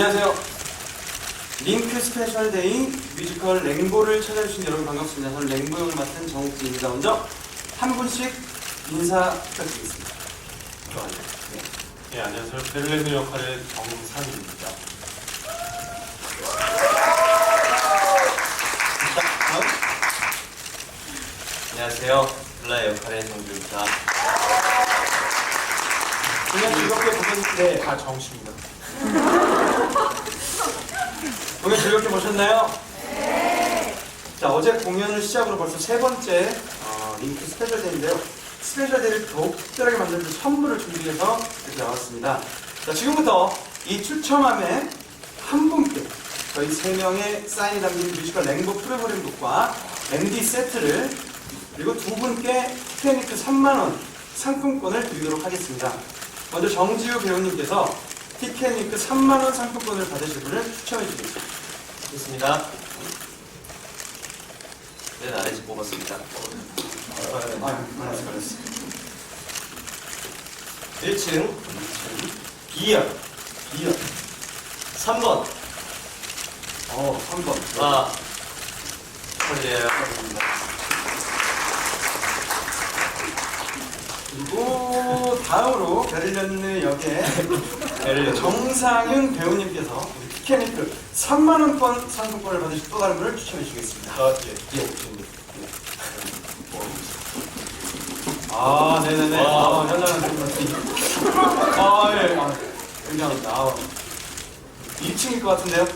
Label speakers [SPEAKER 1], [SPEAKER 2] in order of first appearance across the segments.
[SPEAKER 1] 안녕하세요. 링크 스페셜 데이 뮤지컬 랭보를 찾아주신 여러분 반갑습니다. 저는 랭보 역을 맡은 정욱진입니다. 먼저 한 분씩 인사 부탁드리겠습니다. 좋아요. 네.
[SPEAKER 2] 네, 안녕하세요. 베를레드 역할의 정상입니다.
[SPEAKER 1] 다음.
[SPEAKER 3] 안녕하세요. 블라 역할의 정주입니다.
[SPEAKER 1] 공연 즐겁게 보셨는데
[SPEAKER 2] 다 정씨입니다.
[SPEAKER 1] 공연 즐겁게 보셨나요? 네. 자 어제 공연을 시작으로 벌써 세 번째 어, 링크 스페셜 데이인데요. 스페셜 데이를 더욱 특별하게 만드는 선물을 준비해서 이렇게 나왔습니다. 자 지금부터 이 추첨함에 한 분께 저희 세 명의 사인이 담긴 뮤지컬 랭보 프로그램북과 MD 세트를 그리고 두 분께 티켓니크 3만 원 상품권을 드리도록 하겠습니다. 먼저 정지우 배우님께서 티켓니크 3만 원 상품권을 받으실 분을 추첨해 주겠습니다.
[SPEAKER 3] 좋습니다. 네, 나래지 뽑았습니다.
[SPEAKER 1] 아, 알았어, 알았어.
[SPEAKER 3] 1층 2열
[SPEAKER 1] 이어.
[SPEAKER 3] 3번
[SPEAKER 1] 어, 3번.
[SPEAKER 3] 아 축하드려요.
[SPEAKER 1] 그리고 다음으로 베를린느 역의
[SPEAKER 3] 베를린
[SPEAKER 1] 정상윤 배우님께서 우리 티켓니크 3만 원권 상품권을 받으실 또 다른 분을 추천해 주겠습니다.
[SPEAKER 2] 아, 예.
[SPEAKER 1] 예. 아, 네네네.
[SPEAKER 3] 와.
[SPEAKER 1] 아, 현장은 좀 아, 예. 아, 굉장합니다. 아, 2층일 것 같은데요?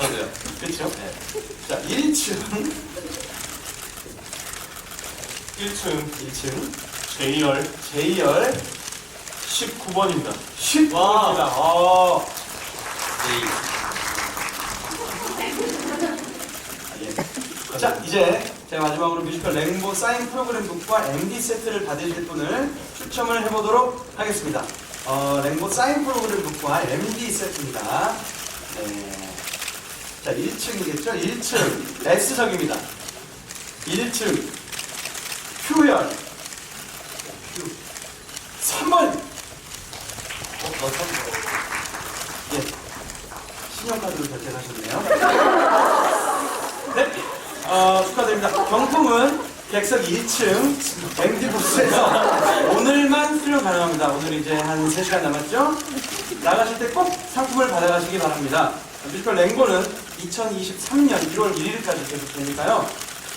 [SPEAKER 3] 저도요.
[SPEAKER 1] 그렇죠?
[SPEAKER 3] 네.
[SPEAKER 1] 자, 1층.
[SPEAKER 2] 1층
[SPEAKER 1] 1층.
[SPEAKER 2] J열
[SPEAKER 1] J열
[SPEAKER 2] 19번입니다.
[SPEAKER 1] 10번입니다.
[SPEAKER 3] 와.
[SPEAKER 1] 예. 자, 이제 제가 마지막으로 뮤지컬 랭보 사인 프로그램 북과 MD 세트를 받으실 분을 추첨을 해보도록 하겠습니다. 어, 랭보 사인 프로그램 북과 MD 세트입니다. 네. 자, 1층이겠죠? 1층 S석입니다. 1층 퓨열 퓨 3번
[SPEAKER 3] 어, 너 참.
[SPEAKER 1] 예. 신용카드로 결제하셨네요. 네. 어, 축하드립니다. 경품은 객석 1층 MD 부스에서 오늘만 수령 가능합니다. 오늘 이제 한 3시간 남았죠? 나가실 때 꼭 상품을 받아가시기 바랍니다. 뮤지컬 랭보는 2023년 1월 1일까지 계속 되니까요.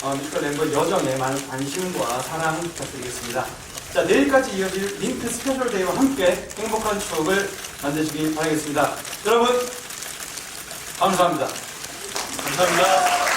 [SPEAKER 1] 어, 뮤지컬 랭보 여정에 많은 관심과 사랑 부탁드리겠습니다. 자, 내일까지 이어질 링크 스페셜 데이와 함께 행복한 추억을 만드시길 바라겠습니다. 여러분, 감사합니다.
[SPEAKER 2] 감사합니다.